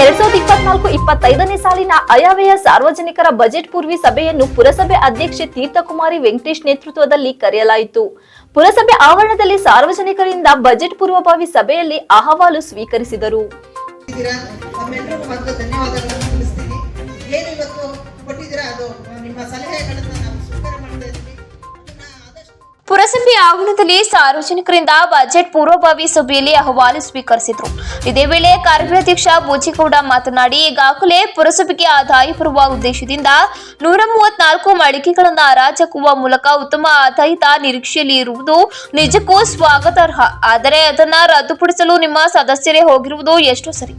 ಎರಡ್ ಸಾವಿರದ ಇಪ್ಪತ್ನಾಲ್ಕು, ಇಪ್ಪತ್ತೈದನೇ ಸಾಲಿನ ಅಯವ್ಯಯ ಸಾರ್ವಜನಿಕರ ಬಜೆಟ್ ಪೂರ್ವಿ ಸಭೆಯನ್ನು ಪುರಸಭೆ ಅಧ್ಯಕ್ಷೆ ತೀರ್ಥಕುಮಾರಿ ವೆಂಕಟೇಶ್ ನೇತೃತ್ವದಲ್ಲಿ ಕರೆಯಲಾಯಿತು. ಪುರಸಭೆ ಆವರಣದಲ್ಲಿ ಸಾರ್ವಜನಿಕರಿಂದ ಬಜೆಟ್ ಪೂರ್ವಭಾವಿ ಸಭೆಯಲ್ಲಿ ಅಹವಾಲು ಸ್ವೀಕರಿಸಿದರು. ಏನು ಅದು ನಿಮ್ಮ ಸಲಹೆಗಳನ್ನು ಪುರಸಭೆ ಆವರಣದಲ್ಲಿ ಸಾರ್ವಜನಿಕರಿಂದ ಬಜೆಟ್ ಪೂರ್ವಭಾವಿ ಸಭೆಯಲ್ಲಿ ಅಹವಾಲು ಸ್ವೀಕರಿಸಿದರು. ಇದೇ ವೇಳೆ ಕಾರ್ಯಾಧ್ಯಕ್ಷ ಬೋಜಿಗೌಡ ಮಾತನಾಡಿ, ಈಗಾಗಲೇ ಪುರಸಭೆಗೆ ಆದಾಯ ಬರುವ ಉದ್ದೇಶದಿಂದ ನೂರ ಮೂವತ್ನಾಲ್ಕು ಮಳಿಗೆಗಳನ್ನು ಹರಾಜಾಕುವ ಮೂಲಕ ಉತ್ತಮ ಆದಾಯದ ನಿರೀಕ್ಷೆಯಲ್ಲಿ ಇರುವುದು ನಿಜಕ್ಕೂ ಸ್ವಾಗತಾರ್ಹ. ಆದರೆ ಅದನ್ನ ರದ್ದುಪಡಿಸಲು ನಿಮ್ಮ ಸದಸ್ಯರೇ ಹೋಗಿರುವುದು ಎಷ್ಟು ಸರಿ.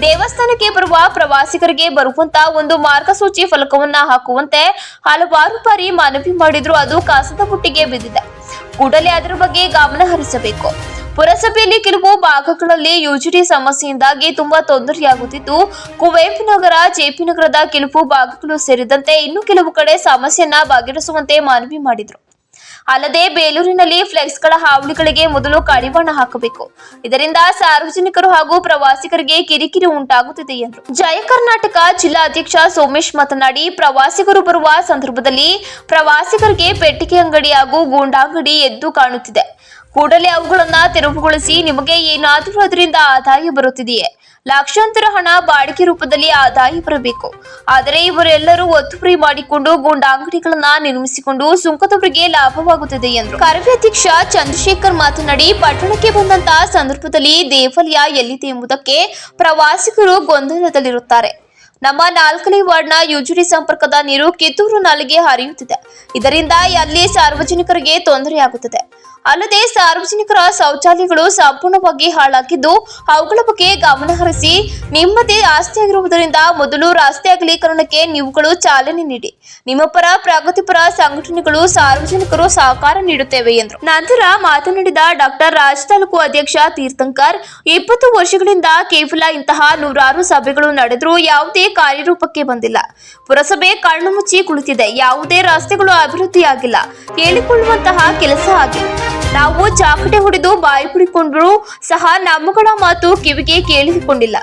ದೇವಸ್ಥಾನಕ್ಕೆ ಬರುವ ಪ್ರವಾಸಿಗರಿಗೆ ಬರುವಂತಹ ಒಂದು ಮಾರ್ಗಸೂಚಿ ಫಲಕವನ್ನ ಹಾಕುವಂತೆ ಹಲವಾರು ಬಾರಿ ಮನವಿ ಮಾಡಿದ್ರು. ಅದು ಕಾಸದ ಬುಟ್ಟಿಗೆ ಬಿದ್ದಿದೆ. ಕೂಡಲೇ ಅದರ ಬಗ್ಗೆ ಗಮನ ಹರಿಸಬೇಕು. ಪುರಸಭೆಯಲ್ಲಿ ಕೆಲವು ಭಾಗಗಳಲ್ಲಿ ಯುಜಿಡಿ ಸಮಸ್ಯೆಯಿಂದಾಗಿ ತುಂಬಾ ತೊಂದರೆಯಾಗುತ್ತಿದ್ದು, ಕುವೆಂಪು ನಗರ ಜೆಪಿ ನಗರದ ಕೆಲವು ಭಾಗಗಳು ಸೇರಿದಂತೆ ಇನ್ನು ಕೆಲವು ಕಡೆ ಸಮಸ್ಯೆಯನ್ನ ಬಗೆಹರಿಸುವಂತೆ ಮನವಿ ಮಾಡಿದ್ರು. ಅಲ್ಲದೆ ಬೇಲೂರಿನಲ್ಲಿ ಫ್ಲೆಕ್ಸ್ಗಳ ಹಾವಳಿಗಳಿಗೆ ಮೊದಲು ಕಡಿವಾಣ ಹಾಕಬೇಕು. ಇದರಿಂದ ಸಾರ್ವಜನಿಕರು ಹಾಗೂ ಪ್ರವಾಸಿಗರಿಗೆ ಕಿರಿಕಿರಿ ಉಂಟಾಗುತ್ತಿದೆ ಎಂದರು ಜಯ ಕರ್ನಾಟಕ ಜಿಲ್ಲಾ ಅಧ್ಯಕ್ಷ ಸೋಮೇಶ್ ಮಾತನಾಡಿ, ಪ್ರವಾಸಿಗರು ಬರುವ ಸಂದರ್ಭದಲ್ಲಿ ಪ್ರವಾಸಿಗರಿಗೆ ಪೆಟ್ಟಿಗೆ ಅಂಗಡಿ ಹಾಗೂ ಗೂಂಡಾಂಗಡಿ ಎದ್ದು ಕಾಣುತ್ತಿದೆ. ಕೂಡಲೇ ಅವುಗಳನ್ನ ತೆರವುಗೊಳಿಸಿ ನಿಮಗೆ ಏನಾದರೂ ಅದರಿಂದ ಆದಾಯ ಬರುತ್ತಿದೆಯೇ? ಲಕ್ಷಾಂತರ ಹಣ ಬಾಡಿಗೆ ರೂಪದಲ್ಲಿ ಆದಾಯ ಬರಬೇಕು. ಆದರೆ ಇವರೆಲ್ಲರೂ ಒತ್ತುವರಿ ಮಾಡಿಕೊಂಡು ಗೂಂಡಾಂಗಡಿಗಳನ್ನ ನಿರ್ಮಿಸಿಕೊಂಡು ಸುಂಕದವರಿಗೆ ಲಾಭವಾಗುತ್ತಿದೆ ಎಂದರು ಕಾರ್ಯಾಧ್ಯಕ್ಷ ಚಂದ್ರಶೇಖರ್ ಮಾತನಾಡಿ, ಪಟ್ಟಣಕ್ಕೆ ಬಂದಂತಹ ಸಂದರ್ಭದಲ್ಲಿ ದೇವಾಲಯ ಎಲ್ಲಿದೆ ಎಂಬುದಕ್ಕೆ ಪ್ರವಾಸಿಗರು ಗೊಂದಲದಲ್ಲಿರುತ್ತಾರೆ. ನಮ್ಮ ನಾಲ್ಕನೇ ವಾರ್ಡ್ನ ಯುಜುಡಿ ಸಂಪರ್ಕದ ನೀರು ಕಿತ್ತೂರು ನಾಲಿಗೆ ಹರಿಯುತ್ತಿದೆ. ಇದರಿಂದ ಅಲ್ಲಿ ಸಾರ್ವಜನಿಕರಿಗೆ ತೊಂದರೆಯಾಗುತ್ತದೆ. ಅಲ್ಲದೆ ಸಾರ್ವಜನಿಕರ ಶೌಚಾಲಯಗಳು ಸಂಪೂರ್ಣವಾಗಿ ಹಾಳಾಗಿದ್ದು, ಅವುಗಳ ಬಗ್ಗೆ ಗಮನ ಹರಿಸಿ ನಿಮ್ಮದೇ ಆಸ್ತಿಯಾಗಿರುವುದರಿಂದ ಮೊದಲು ರಸ್ತೆ ಅಗಲೀಕರಣಕ್ಕೆ ನೀವುಗಳು ಚಾಲನೆ ನೀಡಿ. ನಿಮ್ಮ ಪರ ಪ್ರಗತಿಪರ ಸಂಘಟನೆಗಳು ಸಾರ್ವಜನಿಕರು ಸಹಕಾರ ನೀಡುತ್ತೇವೆ ಎಂದರು. ನಂತರ ಮಾತನಾಡಿದ ಡಾಕ್ಟರ್ ರಾಜ್ ತಾಲೂಕು ಅಧ್ಯಕ್ಷ ತೀರ್ಥಂಕರ್, ಇಪ್ಪತ್ತು ವರ್ಷಗಳಿಂದ ಕೇವಲ ಇಂತಹ ನೂರಾರು ಸಭೆಗಳು ನಡೆದರೂ ಯಾವುದೇ ಕಾರ್ಯರೂಪಕ್ಕೆ ಬಂದಿಲ್ಲ. ಪುರಸಭೆ ಕಣ್ಣು ಮುಚ್ಚಿ ಕುಳಿತಿದೆ. ಯಾವುದೇ ರಸ್ತೆಗಳು ಅಭಿವೃದ್ಧಿಯಾಗಿಲ್ಲ. ಕೇಳಿಕೊಳ್ಳುವಂತಹ ಕೆಲಸ ಆಗಿದೆ ನಾವು ಚಾಕಟೆ ಹೊಡೆದು ಬಾಯಿ ಬಿಡಿಕೊಂಡ್ರೂ ಸಹ ನಮ್ಮಗಳ ಮಾತು ಕಿವಿಗೆ ಕೇಳಿಸಿಕೊಂಡಿಲ್ಲ.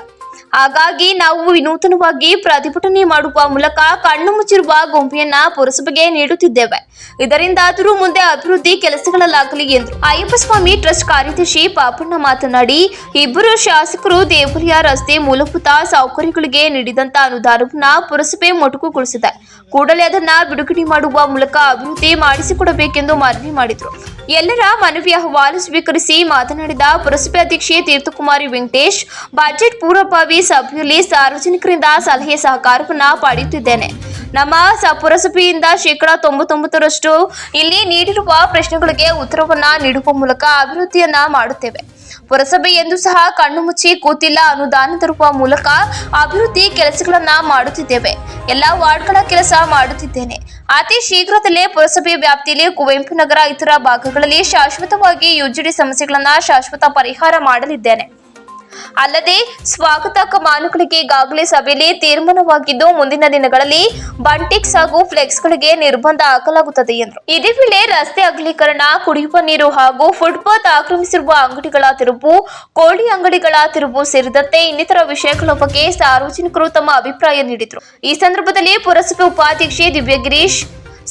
ಹಾಗಾಗಿ ನಾವು ವಿನೂತನವಾಗಿ ಪ್ರತಿಭಟನೆ ಮಾಡುವ ಮೂಲಕ ಕಣ್ಣು ಮುಚ್ಚಿರುವ ಗೊಂಬೆಯನ್ನ ಪುರಸಭೆಗೆ ನೀಡುತ್ತಿದ್ದೇವೆ. ಇದರಿಂದಾದರೂ ಮುಂದೆ ಅಭಿವೃದ್ಧಿ ಕೆಲಸಗಳಲ್ಲಾಗಲಿ ಎಂದರು ಅಯ್ಯಪ್ಪಸ್ವಾಮಿ ಟ್ರಸ್ಟ್ ಕಾರ್ಯದರ್ಶಿ ಪಾಪಣ್ಣ ಮಾತನಾಡಿ, ಇಬ್ಬರು ಶಾಸಕರು ದೇವಲಿಯ ರಸ್ತೆ ಮೂಲಭೂತ ಸೌಕರ್ಯಗಳಿಗೆ ನೀಡಿದಂತ ಅನುದಾನವನ್ನ ಪುರಸಭೆ ಮೊಟಕುಗೊಳಿಸಿದೆ. ಕೂಡಲೇ ಅದನ್ನ ಬಿಡುಗಡೆ ಮಾಡುವ ಮೂಲಕ ಅಭಿವೃದ್ಧಿ ಮಾಡಿಸಿಕೊಡಬೇಕೆಂದು ಮನವಿ ಮಾಡಿದರು. ಎಲ್ಲರ ಮನವಿ ಅಹವಾಲು ಸ್ವೀಕರಿಸಿ ಮಾತನಾಡಿದ ಪುರಸಭೆ ಅಧ್ಯಕ್ಷೆ ತೀರ್ಥಕುಮಾರಿ ವೆಂಕಟೇಶ್, ಬಜೆಟ್ ಪೂರ್ವಭಾವಿ ಸಭೆಯಲ್ಲಿ ಸಾರ್ವಜನಿಕರಿಂದ ಸಲಹೆ ಸಹಕಾರವನ್ನ ಪಡೆಯುತ್ತಿದ್ದೇನೆ. ನಮ್ಮ ಪುರಸಭೆಯಿಂದ ಶೇಕಡಾ ತೊಂಬತ್ತೊಂಬತ್ತರಷ್ಟು ಇಲ್ಲಿ ನೀಡಿರುವ ಪ್ರಶ್ನೆಗಳಿಗೆ ಉತ್ತರವನ್ನ ನೀಡುವ ಮೂಲಕ ಅಭಿವೃದ್ಧಿಯನ್ನ ಮಾಡುತ್ತೇವೆ. ಪುರಸಭೆ ಎಂದು ಸಹ ಕಣ್ಣು ಮುಚ್ಚಿ ಕೂತಿಲ್ಲ ಅನುದಾನ ತರುವ ಮೂಲಕ ಅಭಿವೃದ್ಧಿ ಕೆಲಸಗಳನ್ನ ಮಾಡುತ್ತಿದ್ದೇವೆ. ಎಲ್ಲಾ ವಾರ್ಡ್ಗಳ ಕೆಲಸ ಮಾಡುತ್ತಿದ್ದೇನೆ. ಅತಿ ಶೀಘ್ರದಲ್ಲೇ ಪುರಸಭೆ ವ್ಯಾಪ್ತಿಯಲ್ಲಿ ಕುವೆಂಪು ನಗರ ಇತರ ಭಾಗಗಳಲ್ಲಿ ಶಾಶ್ವತವಾಗಿ ಯುಜಿಡಿ ಸಮಸ್ಯೆಗಳನ್ನ ಶಾಶ್ವತ ಪರಿಹಾರ ಮಾಡಲಿದ್ದೇನೆ. ಅಲ್ಲದೆ ಸ್ವಾಗತ ಕಮಾನುಗಳಿಗೆ ಈಗಾಗಲೇ ಸಭೆಯಲ್ಲಿ ತೀರ್ಮಾನವಾಗಿದ್ದು ಮುಂದಿನ ದಿನಗಳಲ್ಲಿ ಬಂಟಿಕ್ಸ್ ಹಾಗೂ ಫ್ಲೆಕ್ಸ್ಗಳಿಗೆ ನಿರ್ಬಂಧ ಹಾಕಲಾಗುತ್ತದೆ ಎಂದರು. ಇದೇ ವೇಳೆ ರಸ್ತೆ ಅಗಲೀಕರಣ, ಕುಡಿಯುವ ನೀರು ಹಾಗೂ ಫುಟ್ಪಾತ್ ಆಕ್ರಮಿಸಿರುವ ಅಂಗಡಿಗಳ ತೆರವು ಕೋಳಿ ಅಂಗಡಿಗಳ ತೆರವು ಸೇರಿದಂತೆ ಇನ್ನಿತರ ವಿಷಯಗಳ ಬಗ್ಗೆ ಸಾರ್ವಜನಿಕರು ತಮ್ಮ ಅಭಿಪ್ರಾಯ ನೀಡಿದರು. ಈ ಸಂದರ್ಭದಲ್ಲಿ ಪುರಸಭೆ ಉಪಾಧ್ಯಕ್ಷೆ ದಿವ್ಯಗಿರೀಶ್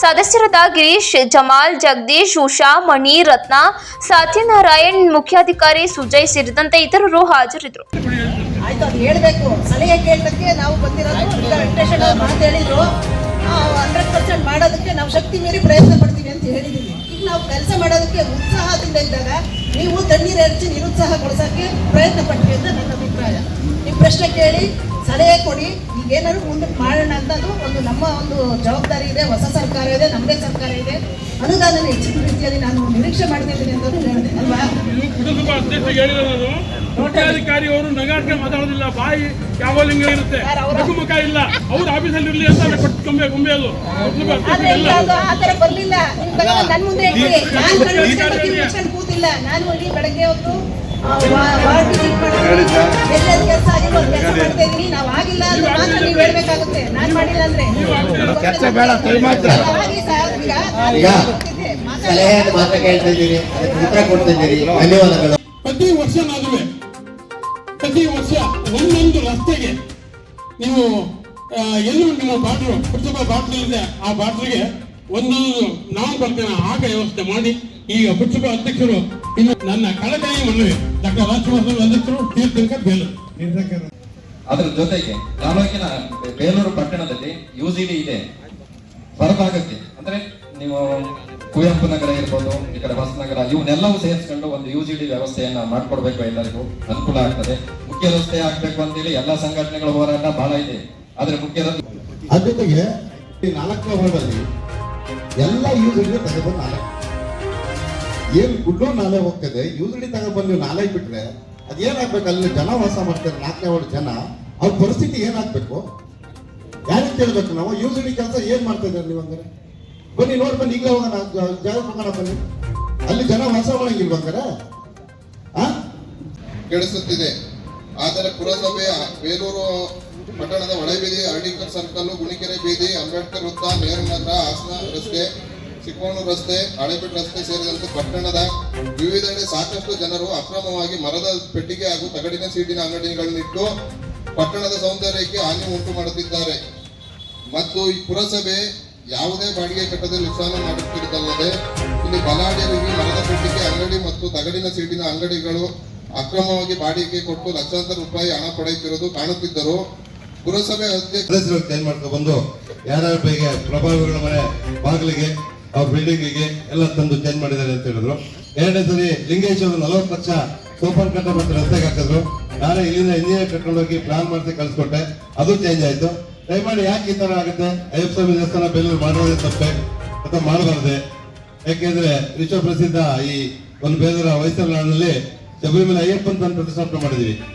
ಸದಸ್ಯರಾದ ಗಿರೀಶ್, ಜಮಾಲ್, ಜಗದೀಶ್, ಉಷಾ, ಮಣಿ, ರತ್ನ, ಸತ್ಯನಾರಾಯಣ್, ಮುಖ್ಯಾಧಿಕಾರಿ ಸುಜಯ್ ಸೇರಿದಂತೆ ಇತರರು ಹಾಜರಿದ್ದರು. ಆಯ್ತು, ಅದು ಹೇಳಬೇಕು. ಸಲಹೆ ಕೇಳೋದಕ್ಕೆ ನಾವು ಬಂದಿರೋದು ಈಗ ವೆಂಕಟೇಶ್ವರ ಅವ್ರು ಮಾತು ಹೇಳಿದ್ರು. ಹಂಡ್ರೆಡ್ ಪರ್ಸೆಂಟ್ ಮಾಡೋದಕ್ಕೆ ನಾವು ಶಕ್ತಿ ಮೀರಿ ಪ್ರಯತ್ನ ಪಡ್ತೀವಿ ಅಂತ ಹೇಳಿದ್ದೀವಿ ಈಗ ನಾವು ಕೆಲಸ ಮಾಡೋದಕ್ಕೆ ಉತ್ಸಾಹದಿಂದ ಇದ್ದಾಗ ನೀವು ತಣ್ಣೀರು ಎರಚಿ ನಿರುತ್ಸಾಹಗೊಳಿಸೋಕ್ಕೆ ಪ್ರಯತ್ನ ಪಡ್ತೀವಿ ಅಂತ ನನ್ನ ಅಭಿಪ್ರಾಯ. ನಿಮ್ಮ ಪ್ರಶ್ನೆ ಕೇಳಿ ಸಲಹೆ ಕೊಡಿ ಈಗೇನಾದ್ರು ಮುಂದಕ್ಕೆ ಮಾಡೋಣ ಅಂತದ್ದು ಒಂದು ನಮ್ಮ ಒಂದು ಜವಾಬ್ದಾರಿ ಇದೆ ಹೊಸ ಸರ್ಕಾರ ಇದೆ ನಮ್ಮದೇ ಸರ್ಕಾರ ಇದೆ. ಅನುದಾನ ಹೆಚ್ಚಿನ ರೀತಿಯಲ್ಲಿ ನಾನು ನಿರೀಕ್ಷೆ ಮಾಡ್ತಿದ್ದೀನಿ ಅಂತ ಹೇಳಿದೆ ಅಲ್ವಾ? ನಾನು ಅವರು ನಗಾಟಕ್ಕೆ ಮಾತಾಡೋದಿಲ್ಲ ಬಾಯಿ ಯಾವ ಲಿಂಗ ಇರುತ್ತೆ? ಮುಖ ಇಲ್ಲ. ಅವ್ರ ಆಫೀಸಲ್ಲಿ ಇರಲಿ ಅಂತ ಗೊಂಬೆ ಗೊಂಬೆ ಅದು. ಪುರಸಭಾ ಆದ್ರೆ ಅಧ್ಯಕ್ಷರಿಗೆಲ್ಲ ಈಗ ಅದು. ಆ ಥರ ಬರ್ಲಿಲ್ಲ. ನಿಮ್ ಮುಂದೆ ಕೂತಿಲ್ಲ. ನಾನು ಇಡೀ ಬೆಳಗ್ಗೆ ಹೊತ್ತು ಬೇಡ. ಸಲಹೆಯನ್ನು ಮಾತ್ರ ಉತ್ತರ ಕೊಡ್ತಿದ್ದೀರಿ ಧನ್ಯವಾದಗಳು ಪ್ರತಿ ವರ್ಷ ನಾನುವೆ ಪ್ರತಿ ವರ್ಷ ಒಂದೊಂದು ರಸ್ತೆಗೆ ನೀವು ಎಲ್ಲಿ ನಿಮ್ಮ ಬಾಟ್ಲು ಪುರುಷಭಾ ಬಾಟ್ಲು ಇದೆ ಆ ಬಾಟ್ಲಿಗೆ ಒಂದೊಂದು ನಾವು ಬರ್ತೇನೆ ಆಗ ವ್ಯವಸ್ಥೆ ಮಾಡಿ ಈಗ ಪುರುಷಭಾ ಅಧ್ಯಕ್ಷರು ಇನ್ನು ನನ್ನ ಕಳಕಳಿ ಮನವಿ ಡಾಕ್ಟರ್ ರಾಜಕುಮಾರ್ ಅಧ್ಯಕ್ಷರು ತೀರ್ಥಂಕ ಬೇಲೂರು. ಅದರ ಜೊತೆಗೆ ತಾಲೂಕಿನ ಬೇಲೂರು ಪಟ್ಟಣದಲ್ಲಿ ಯುಜಿಡಿ ಇದೆ. ಹೊರಭಾಗಕ್ಕೆ. ಅಂದ್ರೆ ನೀವು ಕುವೆಂಪು ನಗರ ಇರ್ಬೋದು ಈ ಕಡೆ ನಗರ ಇವನ್ನೆಲ್ಲವೂ ಸೇರಿಸ್ಕೊಂಡು ಒಂದು ಡಿ ವ್ಯವಸ್ಥೆಯನ್ನ ಮಾಡ್ಕೊಡ್ಬೇಕು ಎಲ್ಲರಿಗೂ ಅನುಕೂಲ ಆಗ್ತದೆ. ಮುಖ್ಯ ರಸ್ತೆ ಆಗ್ಬೇಕು ಅಂತೇಳಿ ಎಲ್ಲಾ ಸಂಘಟನೆಗಳ ಹೋರಾಟ ಬಹಳ ಇದೆ. ಆದ್ರೆ ಮುಖ್ಯ ಅದ್ರ ಜೊತೆಗೆ ಈ ನಾಲ್ಕನೇ ವಾರ್ಡಲ್ಲಿ ಎಲ್ಲ ಜಿ ತಗೊಬಂದು ನಾಲೆ ಏನ್ ಗುಡ್ಡೋ ನಾಲೆ ಹೋಗ್ತದೆ ಯೂಸಡಿ ತಗೊಬಂದು ಬಂದು ನಾಲೆ ಬಿಟ್ರೆ ಅದೇನಾಗ್ಬೇಕು? ಅಲ್ಲಿ ಜನ ವಾಸ ಮಾಡ್ತಾರೆ, ನಾಲ್ಕನೇ ಜನ. ಅವ್ರ ಪರಿಸ್ಥಿತಿ ಏನಾಗ್ಬೇಕು? ಯಾರಿಗೆ ಕೇಳ್ಬೇಕು ನಾವು? ಯೂಸಡಿ ಕೆಲಸ ಏನ್ ಮಾಡ್ತಾ ಇದ್ದಾರೆ ನೀವು ಅಂದ್ರೆ ಬನ್ನಿ, ನೋಡಿ, ಬನ್ನಿ, ಈಗಲೇ ಹೋಗೋಣ ಜಾಗ ಹೋಗೋಣ ಬನ್ನಿ. ಅಲ್ಲಿ ಜನ ವಾಸ ಮಾಡಂಗಿಲ್ವ ಹಂಗಾರೆ? ಆ? ಕೆಡಿಸುತ್ತಿದೆ ಆದರೆ ಪುರಸಭೆಯ ಬೇಲೂರು ಪಟ್ಟಣದ ಒಳಬೀದಿ ಅರಳಿಕರ್ ಸರ್ಕಲ್ ಗುಣಿಕೆರೆ ಬೀದಿ, ಅಂಬೇಡ್ಕರ್ ವೃತ್ತ ನೆಹರು ಹಾಸನ ರಸ್ತೆ ಚಿಕ್ಕೋಣು ರಸ್ತೆ ಹಳೆಬೆಟ್ ರಸ್ತೆ ಸೇರಿದಂತೆ ಪಟ್ಟಣದ ವಿವಿಧೆಡೆ ಸಾಕಷ್ಟು ಜನರು ಅಕ್ರಮವಾಗಿ ಮರದ ಪೆಟ್ಟಿಗೆ ಹಾಗೂ ತಗಡಿನ ಸೀಟಿನ ಅಂಗಡಿಗಳನ್ನಿಟ್ಟು ಪಟ್ಟಣದ ಸೌಂದರ್ಯಕ್ಕೆ ಹಾನಿ ಉಂಟು ಮಾಡುತ್ತಿದ್ದಾರೆ. ಮತ್ತು ಈ ಪುರಸಭೆ ಯಾವುದೇ ಬಾಡಿಗೆ ಕಟ್ಟದೆ ನುಕ್ಸಾನ ಮಾಡುತ್ತಿರುವುದಲ್ಲದೆ ಇಲ್ಲಿ ಬಲಾಢ್ಯರಿಗೆ ಮರದ ಪೆಟ್ಟಿಗೆ, ಅಂಗಡಿ ಮತ್ತು ತಗಡಿನ ಸೀಟಿನ ಅಂಗಡಿಗಳು ಅಕ್ರಮವಾಗಿ ಬಾಡಿಗೆ ಕೊಟ್ಟು ಲಕ್ಷಾಂತರ ರೂಪಾಯಿ ಹಣ ಪಡೆಯುತ್ತಿರುವುದು ಕಾಣುತ್ತಿದ್ದರು. ಪುರಸಭೆ ಅಧ್ಯಕ್ಷ ಚೇಂಜ್ ಮಾಡ್ಕೊಂಡು ಬಂದು ಬಗ್ಗೆ ಪ್ರಭಾವಿಗಳ ಮನೆ ಬಾಗಿಲಿಗೆ ಅವ್ರ ಬಿಲ್ಡಿಂಗಿಗೆ ಎಲ್ಲ ತಂದು ಚೇಂಜ್ ಮಾಡಿದ್ದಾರೆ ಅಂತ ಹೇಳಿದ್ರು. ಎರಡನೇ ಸರಿ ಲಿಂಗೇಶ್ ಅವರು ನಲವತ್ತು ಲಕ್ಷ ಸೂಪರ್ ಕಟ್ಟ ಮತ್ತೆ ರಸ್ತೆಗೆ ಹಾಕಿದ್ರು. ನಾನೇ ಇಲ್ಲಿಂದ ಇಂಜಿನಿಯರ್ ಕರ್ಕೊಂಡು ಹೋಗಿ ಪ್ಲಾನ್ ಮಾಡಿಸಿ ಕಳ್ಸಿಕೊಟ್ಟೆ. ಅದು ಚೇಂಜ್ ಆಯ್ತು. ದಯಮಾಡಿ ಯಾಕೆ ಈ ತರ ಆಗುತ್ತೆ? ಅಯ್ಯಪ್ಪ ಸ್ವಾಮಿ ದೇವಸ್ಥಾನ ಬೆಲ್ಲೂರು ಮಾಡೋದೇ ತಪ್ಪೆ. ಅಥವಾ ಮಾಡಬಾರ್ದೆ? ಯಾಕೆಂದ್ರೆ ವಿಶ್ವ ಪ್ರಸಿದ್ಧ ಈ ಒಂದು ಬೇದರ ವಯಸ್ಸಲ್ಲಿ ನಾಡಿನಲ್ಲಿ ಶಬರಿಮಲೆ ಅಯ್ಯಪ್ಪನ ಪ್ರತಿಷ್ಠಾಪನೆ ಮಾಡಿದೀವಿ.